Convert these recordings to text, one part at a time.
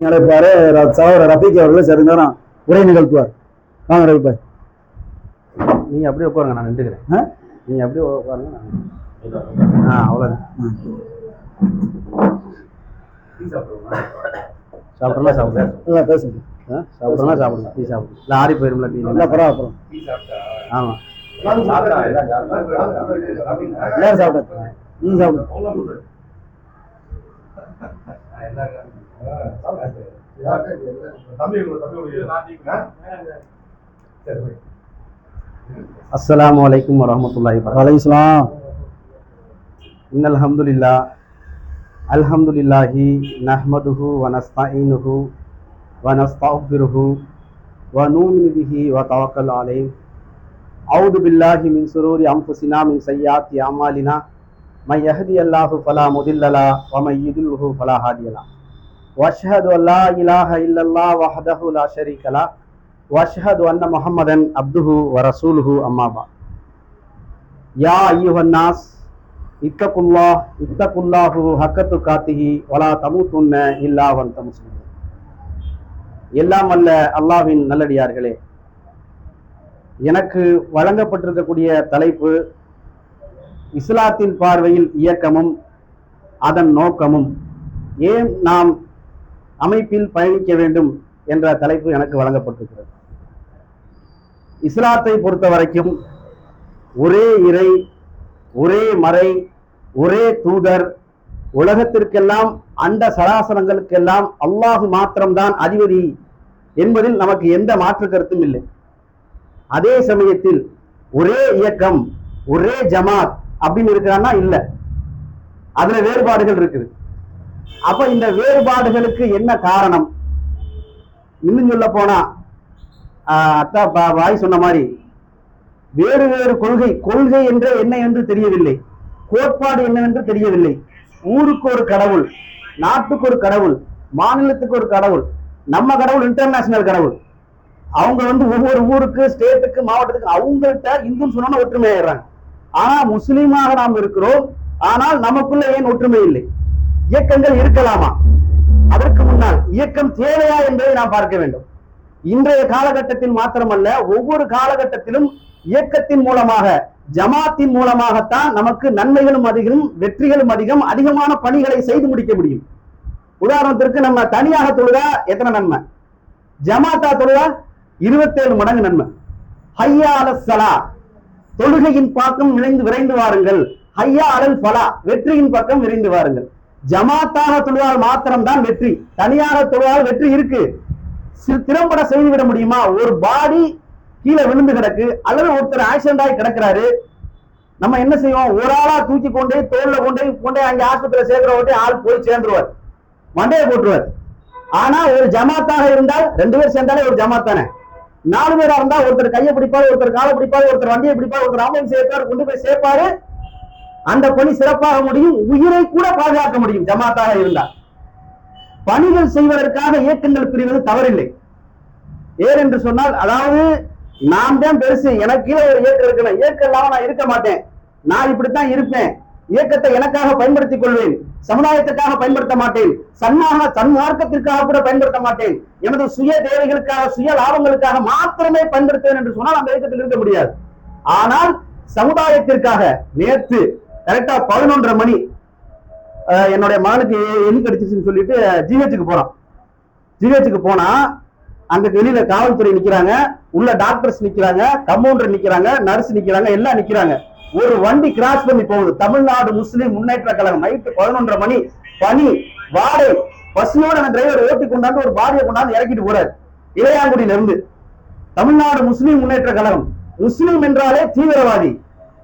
அழைப்பாரு. ர- சகோதரர் ரஃபீக் அவர்கள் சிறிது நேரம் உரை நிகழ்த்துவார். வாங்க ரவி பாய். நீங்க அப்படியே உட்காருங்க நான் நின்றுக்கிறேன். ஆ? நீங்க அப்படியே உட்காருங்க நான் ஆ அவ்வளோதான் சாப்பிட்றலாம் சாப்பிடுங்க இல்லை பேசுங்க. ஆ சாப்பிட்றலாம் சாப்பிடுங்க டீ சாப்பிடுங்க இல்லை ஆறி போயிரும்ல டீ இல்லை பரவாயில்ல ஆமாம் எல்லாரும் சாப்பிட்டாச்சு. நீங்க அலைக்கும் வரஹ்மத்துல்லாஹி வபரகாத்துஹு. வலைஸ்லாம் இன்னல் ஹம்துலில்லா அல்ஹம்துலில்லாஹி நஹ்மதுஹு வ நஸ்தஈனுஹு வ நஸ்தக்ஃபிருஹு வ தவக்கல் அலைஹி. அவுது பில்லாஹி மின் சுரூரி அன்ஃபுஸினா மின் சய்யாத்தி அமாலினா. மை யஹ்தியல்லாஹு ஃபலா முதில்ல லா வ மை واشهد ان لا اله الا الله وحده لا شريك له. واشهد ان محمدا عبده ورسوله. முஹம்மதன் அப்துஹு يا ايها الناس اتقوا யா اتقوا الله حق تقاته ஹக்கத்து تموتن வலா وانتم مسلمون. எல்லாம் அல்ல அல்லாவின் நல்லடியார்களே. எனக்கு வழங்கப்பட்டிருக்கக்கூடிய தலைப்பு இஸ்லாத்தின் பார்வையில் இயக்கமும் அதன் நோக்கமும். ஏன் நாம் அமைப்பில் பயணிக்க வேண்டும் என்ற தலைப்பு எனக்கு வழங்கப்பட்டிருக்கிறது. இஸ்லாத்தை பொறுத்த வரைக்கும் ஒரே இறை ஒரே மறை ஒரே தூதர் உலகத்திற்கெல்லாம் அண்ட சராசரங்களுக்கெல்லாம் அல்லாஹு மாத்திரம்தான் அதிபதி என்பதில் நமக்கு எந்த மாற்று கருத்தும் இல்லை. அதே சமயத்தில் ஒரே இயக்கம் ஒரே ஜமாத் அப்படின்னு இருக்கிறான்னா இல்ல. அதுல வேறுபாடுகள் இருக்குது. அப்ப இந்த வேறுபாடுகளுக்கு என்ன காரணம்? இன்னும் சொல்ல போனா அத்தா வாய் சொன்ன மாதிரி வேறு வேறு கொள்கை கொள்கை என்ற என்ன என்று தெரியவில்லை. கோட்பாடு என்னவென்று தெரியவில்லை. ஊருக்கு ஒரு கடவுள் நாட்டுக்கு ஒரு கடவுள் மாநிலத்துக்கு ஒரு கடவுள் நம்ம கடவுள் இன்டர்நேஷனல் கடவுள். அவங்க வந்து ஒவ்வொரு ஊருக்கு ஸ்டேட்டுக்கு மாவட்டத்துக்கு அவங்கள்ட்ட இந்துன்னு சொன்னா ஒற்றுமை ஆயிடுறாங்க ஆனா முஸ்லீமாக நாம் இருக்கிறோம். ஆனால் நமக்குள்ள ஏன் ஒற்றுமை இல்லை? இயக்கங்கள் இருக்கலாமா? அதற்கு முன்னால் இயக்கம் தேவையா என்பதை நாம் பார்க்க வேண்டும். இன்றைய காலகட்டத்தில் மாத்திரமல்ல ஒவ்வொரு காலகட்டத்திலும் இயக்கத்தின் மூலமாக ஜமாத்தின் மூலமாகத்தான் நமக்கு நன்மைகளும் அதிகம் வெற்றிகளும் அதிகம் அதிகமான பணிகளை செய்து முடிக்க முடியும். உதாரணத்திற்கு நம்ம தனியாக தொழுதா எத்தனை நன்மை? ஜமாத்தா தொழுதா இருபத்தேழு மடங்கு நன்மை. ஹையா அலஸ் சலா தொழுகையின் பக்கம் விரைந்து விரைந்து வாருங்கள். ஹையா அலல் பலா வெற்றியின் பக்கம் விரைந்து வாருங்கள். ஜமாத்தாக தொழுவால் மாத்திரம்தான் வெற்றி. தனியாக தொழுவால் வெற்றி இருக்கு. திறம்பட செய்து விட முடியுமா? ஒரு பாடி கீழே விழுந்து கிடக்கு. அல்லது ஒருத்தர் ஆக்சிடென்ட் ஆகி கிடக்குறாரு. நம்ம என்ன செய்வோம்? ஒரு ஆளா தூக்கி கொண்டு தோல்ல கொண்டு போய் கொண்டு போய் அங்க ஆஸ்பத்திரியில சேர்க்கிற ஆள் போய் சேர்ந்துருவார். மண்டையை போட்டுருவார். ஆனா ஒரு ஜமாத்தாக இருந்தால் ரெண்டு பேர் சேர்ந்தாலே ஒரு ஜமாத் தானே? நாலு பேரா இருந்தா ஒருத்தர் கையை பிடிப்பாரு ஒருத்தர் காலை பிடிப்பாரு ஒருத்தர் வண்டியை பிடிப்பாரு ஒருத்தர் ஆம்புலன்ஸ் சேர்ப்பாரு கொண்டு போய் சேர்ப்பாரு. அந்த பணி சிறப்பாக முடியும் உயிரை கூட பாதுகாக்க முடியும் ஜமாத்தாக இருந்தால். பணிகள் செய்வதற்காக இயக்கங்கள் பிரிவது தவறில்லை. ஏன் என்று சொன்னால் அதாவது நான் தான் பெருசு எனக்கு கீழே ஒரு இயக்கம் இருக்கணும். இயக்கம் இல்லாம நான் இருக்க மாட்டேன். நான் இப்படித்தான் இருப்பேன். இயக்கத்தை எனக்காக பயன்படுத்திக் கொள்வேன். சமுதாயத்துக்காக பயன்படுத்த மாட்டேன். சன்மாக சன்மார்க்கத்திற்காக கூட பயன்படுத்த மாட்டேன். எனது சுய தேவைகளுக்காக சுய லாபங்களுக்காக மாத்திரமே பயன்படுத்துவேன் என்று சொன்னால் அந்த இயக்கத்தில் இருக்க முடியாது. ஆனால் சமுதாயத்திற்காக நேற்று கரெக்டா பதினொன்றரை மணி என்னுடைய மகனுக்கு எலி கடிச்சிச்சுன்னு சொல்லிட்டு ஜிஹெச்சுக்கு போறான். ஜிஹெச்சுக்கு போனா அங்க வெளியில காவல்துறை நிக்கிறாங்க உள்ள டாக்டர்ஸ் நிக்கிறாங்க கம்பவுண்டர் நிக்கிறாங்க நர்ஸ் நிக்கிறாங்க எல்லாம் நிக்கிறாங்க. ஒரு வண்டி கிராஸ் பண்ணி போகுது. தமிழ்நாடு முஸ்லிம் முன்னேற்ற கழகம். நைட்டு பதினொன்றரை மணி பனி வாடை. பசியோட அந்த டிரைவர் ஓட்டி கொண்டாந்து ஒரு பாடியை கொண்டாந்து இறக்கிட்டு போறாரு. இளையாங்குடியில இருந்து தமிழ்நாடு முஸ்லிம் முன்னேற்ற கழகம். முஸ்லிம் என்றாலே தீவிரவாதி.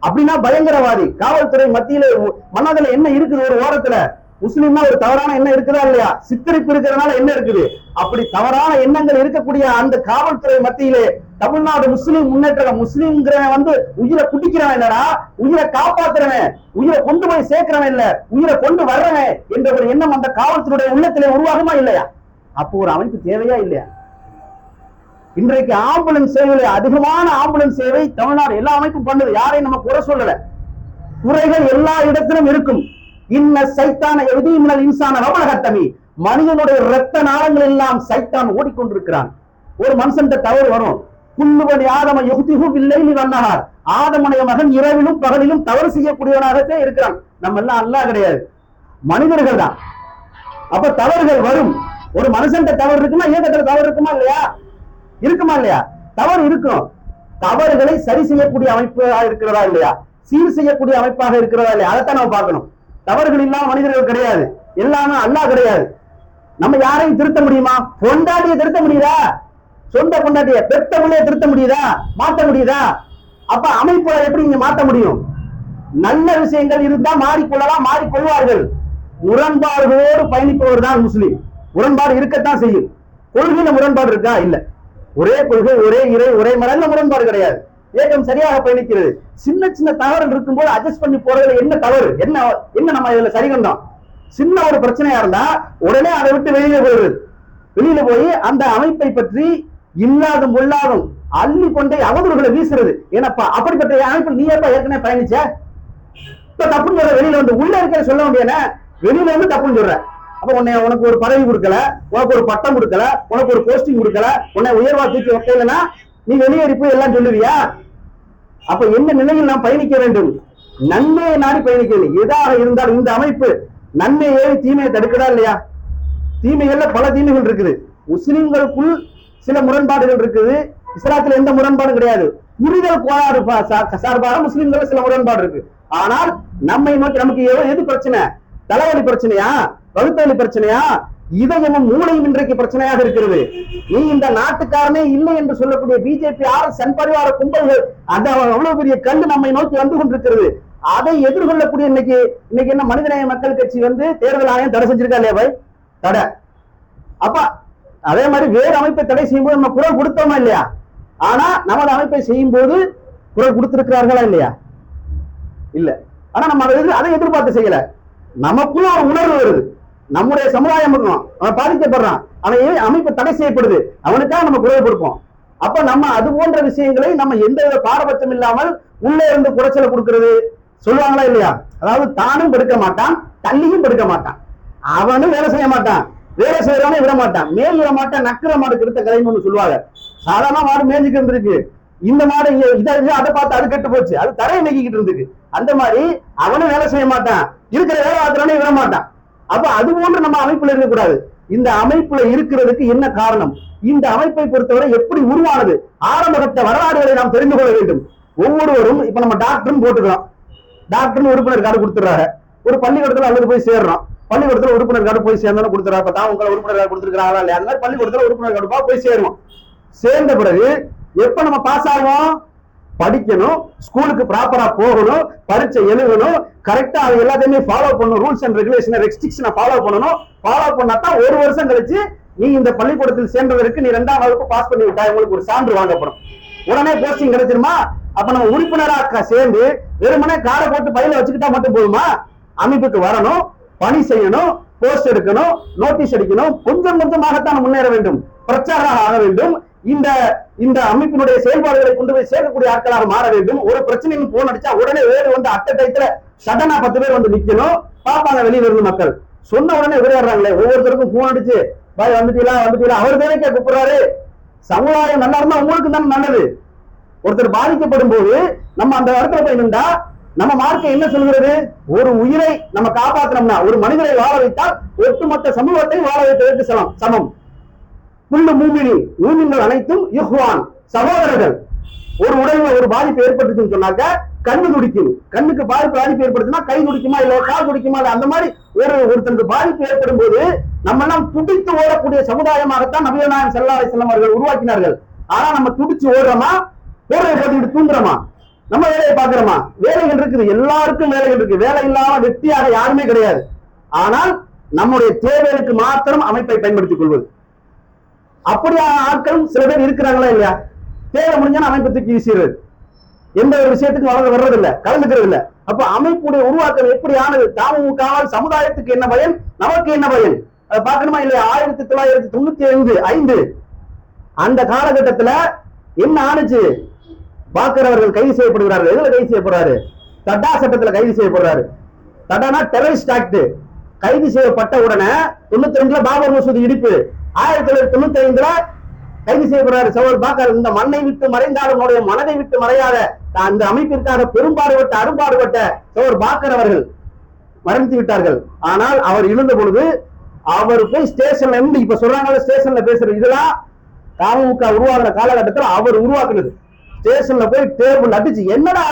அப்படின்னா பயங்கரவாதி. காவல்துறை மத்தியில உ- மனதுல என்ன இருக்குது ஒரு ஓரத்துல? முஸ்லீம்னா ஒரு தவறான எண்ணம் இருக்குதா இல்லையா? சித்தரிப்பு இருக்கிறதுனால என்ன இருக்குது? அப்படி தவறான எண்ணங்கள் இருக்கக்கூடிய அந்த காவல்துறை மத்தியிலே தமிழ்நாடு முஸ்லிம் முன்னேற்ற முஸ்லிம்ங்கிறவன் வந்து உயிரை குடிக்கிறவன் இல்லடா. உயிரை காப்பாத்துறவன். உயிரை கொண்டு போய் சேர்க்கிறவன் இல்ல. உயிரை கொண்டு வர்றவன் என்ற ஒரு எண்ணம் அந்த காவல்துறையுடைய உள்ளத்திலே உருவாகுமா இல்லையா? அப்போ ஒரு அமைப்பு தேவையா இல்லையா? இன்றைக்கு ஆம்புலன்ஸ் சேவையில அதிகமான ஆம்புலன்ஸ் சேவை தமிழ்நாடு எல்லா அமைப்பும் பண்ணுது. யாரையும் நம்ம குறை சொல்லல. குறைகள் எல்லா இடத்திலும் இருக்கும். இன்ன சைத்தான எதிமினல் இன்சான ரமணகத்தமி மனிதனுடைய இரத்த நாளங்கள் எல்லாம் சைத்தான் ஓடிக்கொண்டிருக்கிறான். ஒரு மனுஷன் தவறு வரும். புல்லுபடி ஆதம யுக்திஹு வில்லைலி வண்ணகார் ஆதமனைய மகன் இரவிலும் பகலிலும் தவறு செய்யக்கூடியவனாகவே இருக்கிறான். நம்ம எல்லாம் அல்லா கிடையாது. மனிதர்கள் தான் அப்ப தவறுகள் வரும். ஒரு மனுஷன் தவறு இருக்குமா? ஏகத்துல தவறு இருக்குமா இல்லையா? இருக்குமா இல்லையா? தவறு இருக்கும். தவறுகளை சரி செய்யக்கூடிய அமைப்பாக இருக்கிறதா இல்லையா? சீர் செய்யக்கூடிய அமைப்பாக இருக்கிறதா இல்லையா? அதைத்தான் நம்ம பார்க்கணும். தவறுகள் இல்லாம மனிதர்கள் கிடையாது. எல்லாமே அல்லா கிடையாது. நம்ம யாரையும் திருத்த முடியுமா? பொண்டாட்டியை திருத்த முடியுதா? சொந்த பொண்டாட்டிய பெத்த பிள்ளைய திருத்த முடியுதா? மாத்த முடியுதா? அப்ப அமைப்புகளை எப்படி நீங்க மாத்த முடியும்? நல்ல விஷயங்கள் இருந்தா மாறிக்கொள்ளலாம் மாறிக்கொள்வார்கள். முரண்பாடுகளோடு பயணிப்பவர் தான் முஸ்லீம். முரண்பாடு இருக்கத்தான் செய்யும். கொள்கையில முரண்பாடு இருக்கா? இல்ல. ஒரே கொள்கை ஒரே இறை ஒரே மரல்ல முரண்பாடு கிடையாது. ஏகம் சரியாக பயணிக்கிறது. சின்ன சின்ன தவறு இருக்கும்போது அட்ஜஸ்ட் பண்ணி போறதுல என்ன தவறு? என்ன என்ன நம்ம இதுல சரி கண்டோம் சின்ன ஒரு பிரச்சனையா இருந்தா உடனே அதை விட்டு வெளியில போயிடுறது வெளியில போய் அந்த அமைப்பை பற்றி இல்லாதும் உள்ளாதும் அள்ளி கொண்டே அவதூறுகளை வீசுறது. ஏனப்பா அப்படிப்பட்ட அமைப்பு நீ எப்ப ஏற்கனவே பயணிச்ச? இப்ப தப்புன்னு சொல்ற வெளியில வந்து உள்ள இருக்கிற சொல்ல முடியாது வெளியில வந்து தப்புன்னு சொல்ற. அப்ப உன்னை உனக்கு ஒரு பதவி கொடுக்கல உனக்கு ஒரு பட்டம் கொடுக்கல உனக்கு ஒரு போஸ்டிங் கொடுக்கல உன்னை உயர்வா தூக்கி வைக்கலன்னா நீ வெளியேறி போய் எல்லாம் சொல்லுவியா? அப்ப என்ன நிலையில் நாம் பயணிக்க வேண்டும்? நன்மையை நாடி பயணிக்க வேண்டும். எதாக இருந்தாலும் இந்த அமைப்பு நன்மை தீமையை தடுக்கடா இல்லையா? தீமைகள்ல பல தீமைகள் இருக்குது. முஸ்லிம்களுக்குள் சில முரண்பாடுகள் இருக்குது. இஸ்லாத்துல எந்த முரண்பாடும் கிடையாது. புரிதல் கோளாறு சார்பாக முஸ்லிம்கள் சில முரண்பாடு இருக்கு. ஆனால் நம்மை நோக்கி நமக்கு எது பிரச்சனை? தலைவலி பிரச்சனையா? வகுத்தவலி பிரச்சனையா? இதயமும் மூளையும் இன்றைக்கு பிரச்சனையாக இருக்கிறது. நீ இந்த நாட்டுக்காரனே இல்லை என்று சொல்லக்கூடிய பிஜேபி ஆர் சன் பரிவார கும்பல்கள் அந்த அவ்வளவு பெரிய கண்டு நம்மை நோக்கி வந்து கொண்டிருக்கிறது. அதை எதிர்கொள்ளக்கூடிய இன்னைக்கு இன்னைக்கு என்ன மனிதநேய மக்கள் கட்சி வந்து தேர்தல் ஆணையம் தடை செஞ்சிருக்கா இல்லையா பாய்? தடை. அப்ப அதே மாதிரி வேறு அமைப்பை தடை செய்யும்போது நம்ம குரல் கொடுத்தோமா இல்லையா? ஆனா நமது அமைப்பை செய்யும் போது குரல் கொடுத்திருக்கிறார்களா இல்லையா? இல்ல. ஆனா நம்ம அதை அதை எதிர்பார்த்து செய்யல. நமக்குள்ள ஒரு உணர்வு வருது. நம்முடைய சமுதாயம் இருக்கும் அவன் பாதிக்கப்படுறான். அவன் ஏன் அமைப்பு தடை செய்யப்படுது. அவனுக்காக நம்ம குரல் கொடுப்போம். அப்ப நம்ம அது போன்ற விஷயங்களை நம்ம எந்த வித பாரபட்சம் இல்லாமல் உள்ளே இருந்து குறைச்சலை கொடுக்கறது? சொல்லுவாங்களா இல்லையா? அதாவது தானும் படுக்க மாட்டான் தள்ளியும் படுக்க மாட்டான். அவனும் வேலை செய்ய மாட்டான் வேலை செய்யறவனே விட மாட்டான். மேல் விட மாட்டான் நக்கிற மாடு கெடுத்த கதைன்னு ஒண்ணு சொல்லுவாங்க. சாதாரண மாடு மேய்ஞ்சிட்டு இருந்திருக்கு. இந்த மாடு இங்க இதை அதை பார்த்து அது கெட்டு போச்சு. அது தரையை நெக்கிக்கிட்டு இருந்துக்கு அந்த மாதிரி அவனும் வேலை செய்ய மாட்டான். இருக்கிற வேலை ஆத்துறவனே விட மாட்டான். அப்ப அது போன்று நம்ம அமைப்புல இருக்கக்கூடாது. இந்த அமைப்புல இருக்கிறதுக்கு என்ன காரணம்? இந்த அமைப்பை பொறுத்தவரை எப்படி உருவானது? ஆரம்பகட்ட வரலாறுகளை நாம் தெரிந்து கொள்ள வேண்டும். ஒவ்வொருவரும் இப்ப நம்ம டாக்டர்னு போட்டுக்கலாம். டாக்டர்னு உறுப்பினர் கார்டு கொடுத்துறாரு ஒரு பள்ளிக்கூடத்துல அல்லது போய் சேர்றோம். பள்ளிக்கூடத்துல உறுப்பினர் கார்டு போய் சேர்ந்தோன்னு கொடுத்துறாரு பார்த்தா உங்களை உறுப்பினர் கார்டு கொடுத்துருக்காங்களா இல்லையா? அந்த மாதிரி பள்ளிக்கூடத்துல உறுப்பினர் கார்டு போய் சேருவோம். சேர்ந்த பிறகு எப்ப நம்ம பாஸ் ஆகும் படிக்கணும் ஸ்கூலுக்கு ப்ராப்பரா போகணும் பரீட்சை எழுதணும் கரெக்டா அது எல்லாத்தையுமே ஃபாலோ பண்ணணும் ரூல்ஸ் அண்ட் ரெகுலேஷன் ரெஸ்ட்ரிக்ஷனை ஃபாலோ பண்ணணும். ஃபாலோ பண்ணா தான் ஒரு வருஷம் கழிச்சு நீ இந்த பள்ளிக்கூடத்தில் சேர்ந்ததற்கு நீ ரெண்டாம் வகுப்பு பாஸ் பண்ணி விட்டா உங்களுக்கு ஒரு சான்று வாங்கப்படும். உடனே போஸ்டிங் கிடைச்சிருமா? அப்ப நம்ம உறுப்பினராக சேர்ந்து வெறுமனே காரை போட்டு பையில வச்சுக்கிட்டா மட்டும் போதுமா? அமைப்புக்கு வரணும் பணி செய்யணும் போஸ்ட் எடுக்கணும் நோட்டீஸ் அடிக்கணும் கொஞ்சம் கொஞ்சமாகத்தான் முன்னேற வேண்டும் பிரச்சாரம் ஆக வேண்டும். இந்த இந்த அமைப்பினுடைய செயல்பாடுகளை கொண்டு போய் சேர்க்கக்கூடிய ஆட்களாக மாற வேண்டும். ஒரு பிரச்சனையும் போன் அடிச்சா உடனே வேறு வந்து அட்ட டயத்துல சடனா பத்து பேர் வந்து நிக்கணும். பாப்பாங்க வெளியில இருந்து மக்கள். சொன்ன உடனே விளையாடுறாங்களே ஒவ்வொருத்தருக்கும் போன் அடிச்சு பாய் வந்துட்டீங்களா? வந்துட்டீங்களா? அவர் தானே கூப்பிடுறாரு. சமுதாயம் நல்லா இருந்தா உங்களுக்கு தானே நல்லது. ஒருத்தர் பாதிக்கப்படும் போது நம்ம அந்த இடத்துல போய் நின்றா நம்ம மார்க்கை என்ன சொல்கிறது? ஒரு உயிரை நம்ம காப்பாத்தினோம்னா ஒரு மனிதரை வாழ வைத்தால் ஒட்டுமொத்த சமூகத்தை வாழ வைத்ததற்கு சமம். சமம். புல்லு மூமினி மூமின்கள் அனைத்தும் யுஹ்வான் சகோதரர்கள். ஒரு உடல்ல ஒரு பாதிப்பு ஏற்பட்டுச்சுன்னு சொன்னாக்க கண்ணு துடிக்கும் கண்ணுக்கு பாதிப்பு பாதிப்பு ஏற்படுத்தினா கை துடிக்குமா இல்ல கால் துடிக்குமா இல்ல அந்த மாதிரி ஒரு ஒருத்தனுக்கு பாதிப்பு ஏற்படும் போது நம்ம எல்லாம் துடித்து ஓடக்கூடிய சமுதாயமாகத்தான் நபிகள் நாயகம் செல்லம் அவர்கள் உருவாக்கினார்கள். ஆனா நம்ம துடிச்சு ஓடுறோமா? போர்வை பார்த்துக்கிட்டு தூங்குறோமா? நம்ம வேலையை பாக்குறோமா வேலைகள் இருக்குது. எல்லாருக்கும் வேலைகள் இருக்கு. வேலை இல்லாம வெட்டியாக யாருமே கிடையாது. ஆனால் நம்முடைய தேவைகளுக்கு மாத்திரம் அமைப்பை பயன்படுத்திக் கொள்வது. அப்படி ஆட்களும் சில பேர் இருக்கிறாங்களா இல்லையா? தேவை முடிஞ்சாலும் அமைப்பத்துக்கு தூக்கி வீசிடுறது எந்த ஒரு விஷயத்துக்கும் வளர வர்றது இல்ல கலந்துக்கிறது இல்ல அப்ப அமைப்புடைய உருவாக்கம் எப்படி ஆனது தாமுகாவால் சமுதாயத்துக்கு என்ன பயன்? நமக்கு என்ன பயன்? அதை பார்க்கணுமா இல்லையா? ஆயிரத்தி தொள்ளாயிரத்தி தொண்ணூத்தி ஐந்து ஐந்து. அந்த காலகட்டத்துல என்ன ஆணுச்சு? பாக்குறவர்கள் கைது செய்யப்படுகிறார்கள். எதுல கைது செய்யப்படுறாரு? தட்டா சட்டத்துல கைது செய்யப்படுறாரு. தட்டானா டெரரிஸ்ட் ஆக்ட் கைது செய்யப்பட்ட உடனே தொண்ணூத்தி ரெண்டுல பாபர் மசூதி இடிப்பு. ஆயிரத்தி தொள்ளாயிரத்தி தொண்ணூத்தி ஐந்துல கைது செய்யப்படுறாரு சவுல் பாக்கர். இந்த மண்ணை விட்டு மறைந்தாலும் அவருடைய மனதை விட்டு மறையாத அந்த அமைப்பிற்காக பெரும்பாடுபட்ட அரும்பாடுபட்ட சவுல் பாக்கர் அவர்கள் மறைத்து விட்டார்கள். ஆனால் அவர் இருந்த பொழுது அவர் போய் ஸ்டேஷன்ல இருந்து இப்ப சொல்றாங்கல்ல ஸ்டேஷன்ல பேசுறது இதெல்லாம் தமுக உருவாகிற காலகட்டத்தில் அவர் உருவாக்குனது. ஸ்டேஷன்ல போய் டேபிள் அடிச்சு என்னடா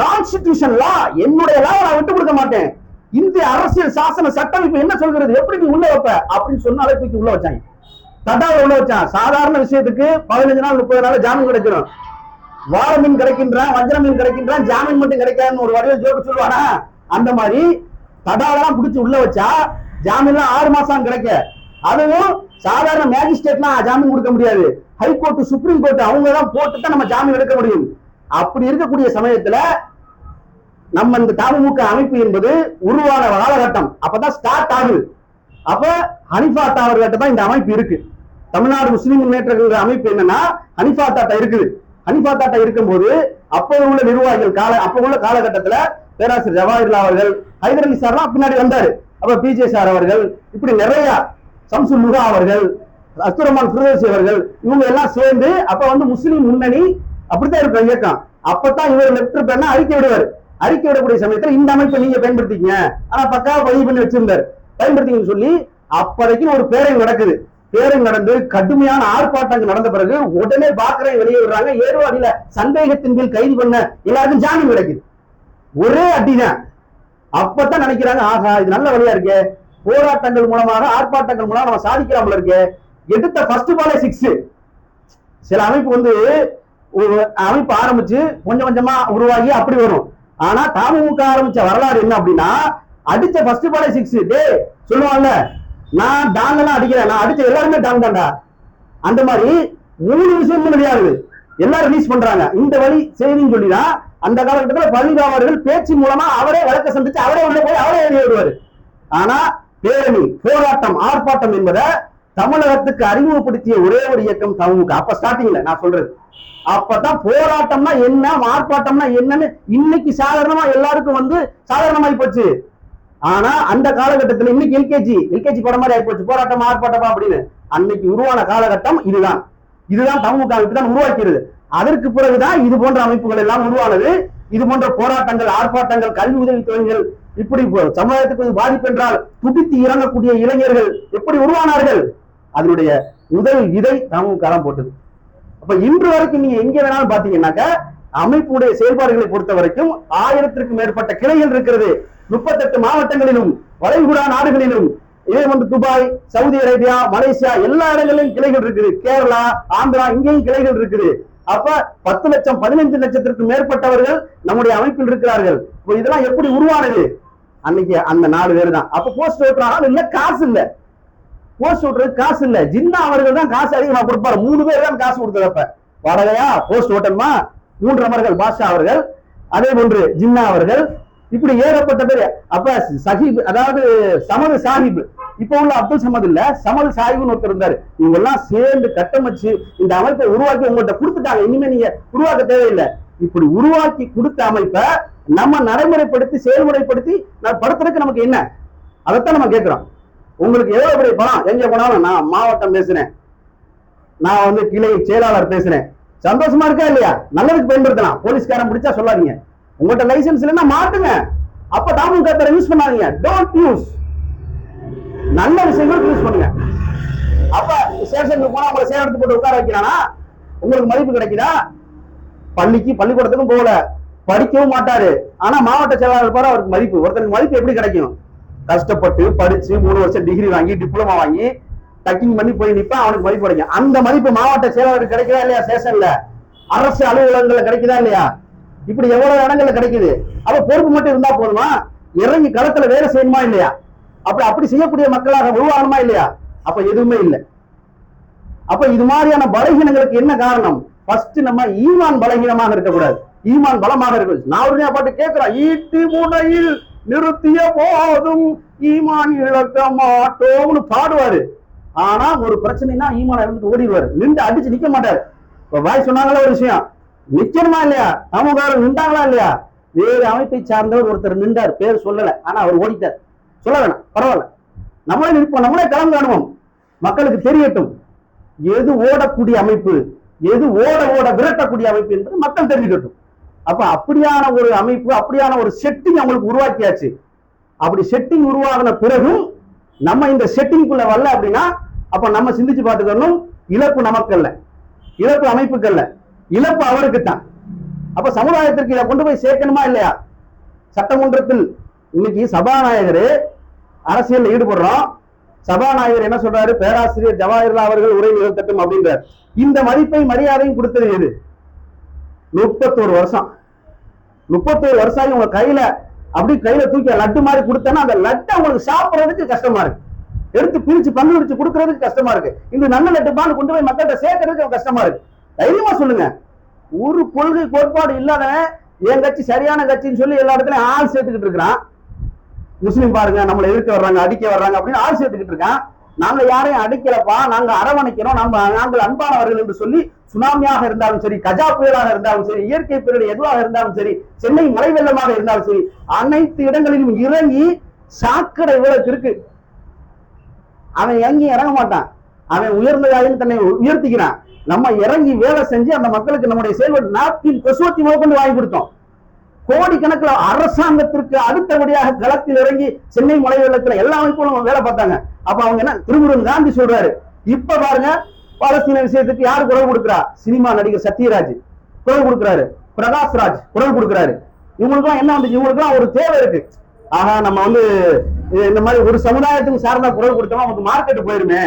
கான்ஸ்டிடியூஷன் லா என்னுடைய லா நான் விட்டு கொடுக்க மாட்டேன். இந்திய அரசியல் சாசன சட்டம் இப்ப என்ன சொல்கிறது? எப்படி நீ உள்ள வைப்ப? அப்படின்னு சொன்னாலே தூக்கி உள்ள வச்சாங்க. தட்டாவில் உள்ள வச்சான். சாதாரண விஷயத்துக்கு பதினஞ்சு நாள் முப்பது நாள் ஜாமீன் கிடைக்கணும். வார மீன் கிடைக்கின்றான் வஞ்சர மீன் கிடைக்கின்றான் ஜாமீன் மட்டும் கிடைக்காதுன்னு ஒரு வடிவில் ஜோக்கு சொல்லுவானா? அந்த மாதிரி தடாவெல்லாம் பிடிச்சி உள்ள வச்சா ஜாமீன்லாம் ஆறு மாசம் கிடைக்க. அதுவும் சாதாரண மேஜிஸ்ட்ரேட்லாம் ஜாமீன் கொடுக்க முடியாது. ஹைகோர்ட் சுப்ரீம் கோர்ட் அவங்க தான் போட்டு தான் நம்ம ஜாமீன் எடுக்க முடியும். அப்படி இருக்கக்கூடிய சமயத்துல நம்ம இந்த தமுக அமைப்பு என்பது உருவான காலகட்டம். அப்பதான் ஸ்டார்ட் ஆகுது. அப்ப ஹனிஃபா அவர்கிட்ட தான் இந்த அமைப்பு இருக்கு. தமிழ்நாடு முஸ்லிம் முன்னேற்ற அமைப்பு என்னன்னா ஹனிஃபா தாட்டா இருக்குது. ஹனிஃபா தாட்டா இருக்கும்போது அப்போது உள்ள நிர்வாகிகள் கால அப்ப உள்ள காலகட்டத்துல பேராசிரியர் ஜவாஹர்லா அவர்கள் ஹைதர் அலி சார்லாம் பின்னாடி வந்தாரு. அப்ப பிஜே சார் அவர்கள் இப்படி நிறைய சம்சுல் முகா அவர்கள் அஸ்துரமான் சுரதேசி அவர்கள் இவங்க எல்லாம் சேர்ந்து அப்ப வந்து முஸ்லிம் முன்னணி அப்படித்தான் இருக்கும் இயக்கம். அப்பதான் இவர் லெப்ட் பேர்னா அறிக்கை விடுவார். அறிக்கை விடக்கூடிய சமயத்துல இந்த அமைப்பை நீங்க பயன்படுத்திக்கங்க. ஆனா பக்காவா பதிவு பண்ணி வச்சிருந்தார். பயன்படுத்திங்கன்னு சொல்லி அப்போதைக்கு ஒரு பேரணி நடக்குது. பேரணி நடந்து கடுமையான ஆர்ப்பாட்டங்கள் நடந்த பிறகு உடனே பாக்கரை வெளியே விடுறாங்க. ஏர்வாடியில சந்தேகத்தின் கீழ் கைது பண்ண எல்லாருக்கும் ஜாமீன் கிடைக்குது. ஒரே அடிதான். அப்பதான் நினைக்கிறாங்க ஆஹா இது நல்ல வழியா இருக்கு. போராட்டங்கள் மூலமாக ஆர்ப்பாட்டங்கள் மூலமாக நம்ம சாதிக்கிறாமல் இருக்கு. எடுத்த ஃபர்ஸ்ட் பாலே சிக்ஸ் சில அமைப்பு வந்து அமைப்பு ஆரம்பிச்சு கொஞ்சம் கொஞ்சமா உருவாகி அப்படி வரும். ஆனா தமுக ஆரம்பிச்ச வரலாறு என்ன அப்படின்னா அடிச்ச ஃபர்ஸ்ட் பாலே சிக்ஸ் டே சொல்லுவாங்கல்ல நான் டாங்கெல்லாம் அடிக்கிறேன் நான் அடிச்ச எல்லாருமே டாங் தாண்டா அந்த மாதிரி மூணு விஷயமும் கிடையாது எல்லாம் ரிலீஸ் பண்றாங்க. இந்த வழி செய்தின்னு சொல்லிதான் அந்த காலகட்டத்தில் பள்ளிகாவர்கள் பேச்சு மூலமா அவரே வழக்க சந்திச்சு அவரே உள்ள போய் அவரே எழுதி வருவாரு. ஆனா பேரணி போராட்டம் ஆர்ப்பாட்டம் என்பதை தமிழகத்துக்கு அறிமுகப்படுத்திய ஒரே ஒரு இயக்கம் தமுக. அப்ப ஸ்டார்டிங்ல நான் சொல்றது. அப்பதான் போராட்டம்னா என்ன ஆர்ப்பாட்டம்னா என்னன்னு இன்னைக்கு சாதாரணமா எல்லாருக்கும் வந்து சாதாரணமாயி போச்சு. ஆனா அந்த காலகட்டத்துல இன்னைக்கு எல்கேஜி எல்கேஜி படம் மாதிரி ஆயிப்போச்சு போராட்டம் ஆர்ப்பாட்டமா அப்படின்னு. அன்னைக்கு உருவான காலகட்டம் இதுதான். இதுதான் தமுக அமைப்பு தான் உருவாக்கிறது அதற்கு பிறகுதான் இது போன்ற அமைப்புகள் எல்லாம் உருவானது. இது போன்ற போராட்டங்கள் ஆர்ப்பாட்டங்கள் கல்வி உதவி தொழில்கள் இப்படி சமுதாயத்துக்கு பாதிப்பு என்றால் துடித்து இறங்கக்கூடிய இளைஞர்கள் எப்படி உருவானார்கள்? அதனுடைய முதல் விதை தமுக தான் போட்டது. அப்ப இன்று வரைக்கும் நீங்க எங்க வேணாலும் பாத்தீங்கன்னாக்கா அமைப்புடைய செயல்பாடுகளை பொறுத்த வரைக்கும் ஆயிரத்திற்கும் மேற்பட்ட கிளைகள் இருக்கிறது. முப்பத்தெட்டு மாவட்டங்களிலும் வளைகுடா நாடுகளிலும் இதே வந்து துபாய் சவுதி அரேபியா மலேசியா எல்லா இடங்களிலும் கிளைகள் இருக்குது. கேரளா ஆந்திரா இங்கேயும் கிளைகள் இருக்குது. அப்ப பத்து லட்சம் பதினைஞ்சு லட்சத்திற்கும் மேற்பட்டவர்கள் நம்முடைய அமைப்பில் இருக்கிறார்கள். இப்போ இதெல்லாம் எப்படி உருவானது? அன்னைக்கு அந்த நாலு பேர் தான் அப்ப போஸ்ட் ஓட்டுறாங்க இல்ல காசு இல்ல. போஸ்ட் ஓட்டுறது காசு இல்ல. ஜின்னா அவர்கள் தான் காசு அதிகமா கொடுப்பாரு. மூணு பேர் தான் காசு கொடுத்ததப்ப வாடகையா? போஸ்ட் ஓட்டணுமா மூன்று அமர்கள் பாஷா அவர்கள். அதே போன்று ஜின்னா அவர்கள். இப்படி ஏகப்பட்ட பேர். அப்ப சஹிப் அதாவது சமது சாஹிப். இப்ப உள்ள அப்துல் சமது இல்ல சமது சாஹிப்னு ஒருத்தர் இருந்தாரு. இவங்க எல்லாம் சேர்ந்து கட்டமைச்சு இந்த அமைப்பை உருவாக்கி உங்கள்கிட்ட கொடுத்துட்டாங்க. இனிமே நீங்க உருவாக்க தேவையில்லை. இப்படி உருவாக்கி கொடுத்த அமைப்பை நம்ம நடைமுறைப்படுத்தி செயல்முறைப்படுத்தி படுத்துறதுக்கு நமக்கு என்ன? அதைத்தான் நம்ம கேட்கிறோம். உங்களுக்கு எவ்வளவு பெரிய பணம்? எங்க போனாலும் நான் மாவட்டம் பேசுறேன். நான் வந்து கிளை செயலாளர் பேசுறேன். சந்தோஷமா இருக்கா இல்லையா? நல்லதுக்கு பயன்படுத்தலாம். போலீஸ்காரன் பிடிச்சா சொல்லாதீங்க. உங்கள்கிட்ட லைசன்ஸ் இல்லைன்னா மாட்டுங்க அப்ப தாமுக யூஸ் பண்ணாதீங்க. டோன்ட் யூஸ் நல்ல விஷயங்களுக்கு யூஸ் பண்ணுங்க. அப்ப ஸ்டேஷனுக்கு போனா உங்களை சேவனத்து போட்டு உட்கார வைக்கிறானா? உங்களுக்கு மதிப்பு கிடைக்குதா? பள்ளிக்கு பள்ளிக்கூடத்துக்கும் போகல. படிக்கவும் மாட்டாரு. ஆனா மாவட்ட செயலாளர் பாரு அவருக்கு மதிப்பு. ஒருத்தனுக்கு மதிப்பு எப்படி கிடைக்கும்? கஷ்டப்பட்டு படிச்சு மூணு வருஷம் டிகிரி வாங்கி டிப்ளமா வாங்கி டக்கிங் பண்ணி போய் நிப்பான் அவனுக்கு மதிப்பு கிடைக்கும். அந்த மதிப்பு மாவட்ட செயலாளருக்கு கிடைக்குதா இல்லையா? ஸ்டேஷன்ல அரசு அலுவலகங்கள்ல கிடைக்குதா இல்லையா? இப்படி எவ்வளவு இடங்கள்ல கிடைக்குது? அப்ப பொறுப்பு மட்டும் இருந்தா போதுமா? இறங்கி களத்துல வேலை செய்யணுமா இல்லையா? அப்படி அப்படி செய்யக்கூடிய மக்களாக உருவாகணுமா இல்லையா? அப்ப எதுவுமே இல்லை. அப்ப இது மாதிரியான பலகீனங்களுக்கு என்ன காரணம்? ஃபர்ஸ்ட் நம்ம ஈமான் பலகீனமாக இருக்கக்கூடாது. ஈமான் பலமாக இருக்கு நான் உடனே பாட்டு கேட்கிறேன். ஈட்டு முனையில். நிறுத்திய போதும் ஈமான் இழக்க மாட்டோம்னு பாடுவாரு. ஆனா ஒரு பிரச்சனைனா ஈமான் இருந்து ஓடிடுவாரு. நின்று அடிச்சு நிக்க மாட்டாரு. இப்ப வாய் சொன்னாங்களா ஒரு விஷயம்? நிக்கணுமா இல்லையா? அவங்க நின்றாங்களா இல்லையா? வேறு அமைப்பை சார்ந்தவர் ஒருத்தர் நின்றார். பேர் சொல்லல. ஆனா அவர் ஓடிட்டார். சொல்ல வேணாம். பரவாயில்ல. நம்மளே நிற்போம். நம்மளே களம் காணுவோம். மக்களுக்கு தெரியட்டும். எது ஓடக்கூடிய அமைப்பு? எது ஓட ஓட விரட்டக்கூடிய அமைப்பு என்பது மக்கள் தெரிஞ்சுக்கட்டும். அப்ப அப்படியான ஒரு அமைப்பு அப்படியான ஒரு செட்டிங் அவங்களுக்கு உருவாக்கியாச்சு. அப்படி செட்டிங் உருவாகின பிறகும் நம்ம இந்த செட்டிங்குள்ள வரல அப்படின்னா அப்ப நம்ம சிந்திச்சு பார்த்துக்கணும் இழப்பு நமக்கு அல்ல இழப்பு அமைப்புக்கு அல்ல இழப்பு அவருக்கு தான் அப்ப சமுதாயத்திற்கு இதை கொண்டு போய் சேர்க்கணுமா இல்லையா? சட்டமன்றத்தில் இன்னைக்கு சபாநாயகர் அரசியல்ல ஈடுபடுறோம் சபாநாயகர் என்ன சொல்றாரு? பேராசிரியர் ஜவாஹர்லால் அவர்கள் உரை நிகழ்த்தட்டும் அப்படின்றார். இந்த மதிப்பை மரியாதையும் கொடுத்தது எது? முப்பத்தோரு வருஷம். முப்பத்தோரு வருஷம் ஆகி உங்க கையில அப்படி கையில தூக்கி லட்டு மாதிரி கொடுத்தேன்னா அந்த லட்டை உங்களுக்கு சாப்பிடுறதுக்கு கஷ்டமா இருக்கு. எடுத்து பிரிச்சு பங்கு பிடிச்சு கொடுக்கறதுக்கு கஷ்டமா இருக்கு. இந்த நல்ல லட்டு பால் கொண்டு போய் மக்கள்கிட்ட சேர்க்கறதுக்கு கஷ்டமா இருக்கு. தைரியமா சொல்லுங்க. ஒரு கொள்கை கோட்பாடு இல்லாதவன் என் கட்சி சரியான கட்சின்னு சொல்லி எல்லா இடத்துலயும் ஆள் சேர்த்துக்கிட்டு இருக்கிறான். முஸ்லீம் பாருங்க நம்மளை எதிர்க்க வர்றாங்க அடிக்க வர்றாங்க அப்படின்னு ஆள் சேர்த்துக்கிட்டு இருக்கான். நாங்க யாரையும் அடிக்கிறப்பா நாங்க அரவணைக்கிறோம். நம்ம நாங்கள் அன்பானவர்கள் என்று சொல்லி சுனாமியாக இருந்தாலும் சரி கஜா புயலாக இருந்தாலும் சரி இயற்கை பேரிடர் எதுவாக இருந்தாலும் சரி சென்னை மழை வெள்ளமாக இருந்தாலும் சரி அனைத்து இடங்களிலும் இறங்கி சாக்கடை இவ்வளவு இருக்கு. அவன் எங்கேயும் இறங்க மாட்டான். அவன் உயர்ந்ததாயின்னு தன்னை உயர்த்திக்கிறான் நம்ம இறங்கி வேலை செஞ்சு அந்த மக்களுக்கு நம்முடைய செயல்பாடு நாப்கின் கொசுவத்தி முதற்கொண்டு வாங்கி கொடுத்தோம். கோடிக்கணக்கில் அரசாங்கத்திற்கு அடுத்தபடியாக களத்தில் இறங்கி சென்னை மலை வெள்ளத்துல எல்லா அமைப்பும் வேலை பார்த்தாங்க. அப்ப அவங்க என்ன? திருமுருகன் காந்தி சொல்றாரு. இப்ப பாருங்க பாலஸ்தீன விஷயத்துக்கு யார் குரல் கொடுக்கிறா? சினிமா நடிகர் சத்யராஜ். குரல் கொடுக்கிறாரு. பிரகாஷ்ராஜ் குரல் கொடுக்கிறாரு. இவங்களுக்குலாம் என்ன வந்து இவங்களுக்குலாம் ஒரு தேவை இருக்கு. ஆஹா நம்ம வந்து இந்த மாதிரி ஒரு சமுதாயத்துக்கு சார்ந்த குரல் கொடுத்தோம்னா நமக்கு மார்க்கெட் போயிருமே.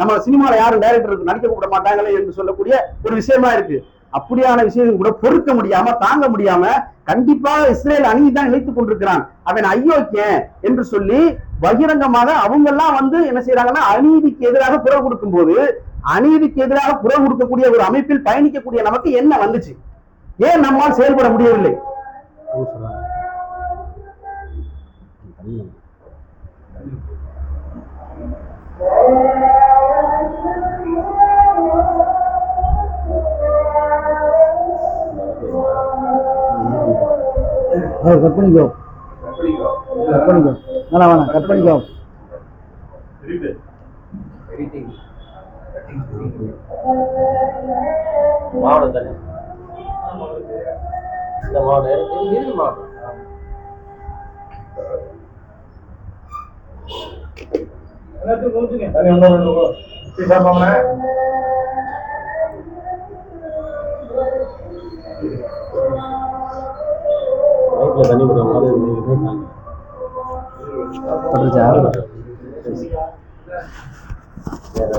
நம்ம சினிமால யாரும் டைரக்டருக்கு நடிக்க கூட மாட்டாங்களே என்று சொல்லக்கூடிய ஒரு விஷயமா இருக்கு. அப்படியான விஷயம் கூட பொறுக்க முடியாம தாங்க முடியாம கண்டிப்பா இஸ்ரேல் அநீதி தான் இணைத்துக் கொண்டிருக்கிறான். அவன் ஐயோக்கியன் என்று சொல்லி பகிரங்கமாக அவங்க எல்லாம் வந்து என்ன செய்யறாங்கன்னா அநீதிக்கு எதிராக குரல் கொடுக்கும் போது அநீதிக்கு எதிராக குரல் கொடுக்கக்கூடிய ஒரு அமைப்பில் பயணிக்கக்கூடிய நமக்கு என்ன வந்துச்சு? ஏன் நம்மால் செயல்பட முடியவில்லை? அவர் கட் பண்ணிக்கோ. கட் பண்ணிக்கோ. வேணாம் வேணாம் கட் பண்ணிக்கோ. மாவட்டம் தானே இந்த மாவட்டம் மாவட்டம். ரைட்ல தண்ணி போடுற மாதிரி பட்டுருச்சா சரி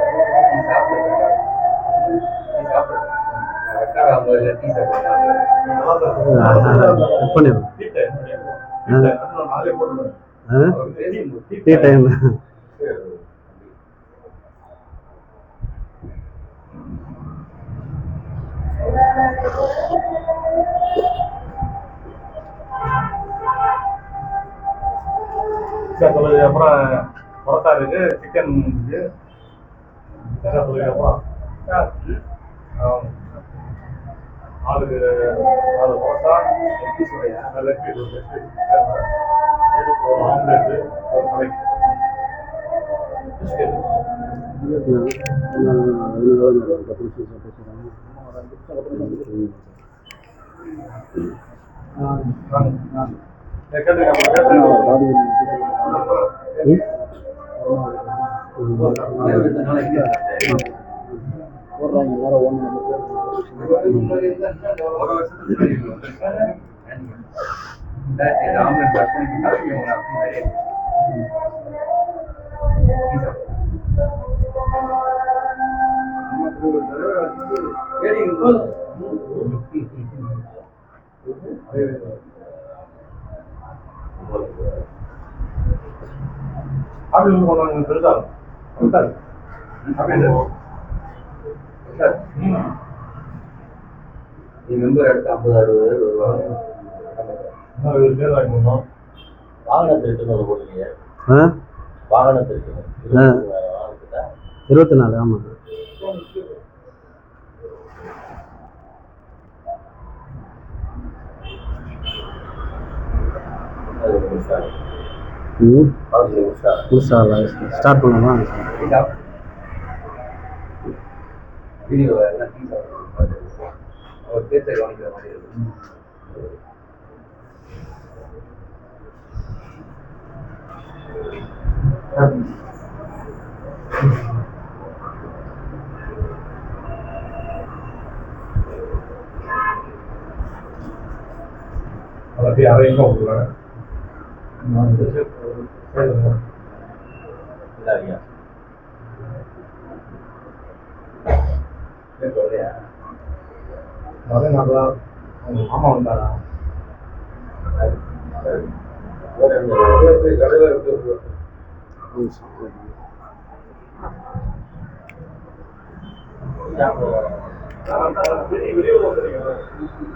டீ டைம் அப்புறம் பரோட்டா இருக்கு சிக்கன் இருக்கு அப்புறம் ஆம். ஆளுக்கு நாலு பரோட்டா லெக் பீஸ் ஒரு லெக் பீஸ் ஒரு ஆம்லெட் ஒரு மலைக்கு பிஸ்கெட் வாங்க கேட்டுருங்க கேட்டுருங்க போடுறாங்க எல்லாரும் ஒன்று நம்ம ஆபீஸ் போனாங்க பெருசா இருக்கும் ஆபீஸ் நீ மெம்பர் எடுத்து ஐம்பது அறுபது பேர் வருவாங்க. இன்னும் பேர் வாங்கி போனோம் வாகன திருட்டுன்னு ஒன்று ஆ? வாகன திருட்டு இருபத்தி நாலு ஆமாம் ஸ்டார்ட் பண்ணலாமா? வீடியோ எல்லாம் டீ அவர் பேச்ச கவனிக்கிற மாதிரி இருக்கும் அதை அப்படியே அரையும் விட்டுருவாங்க is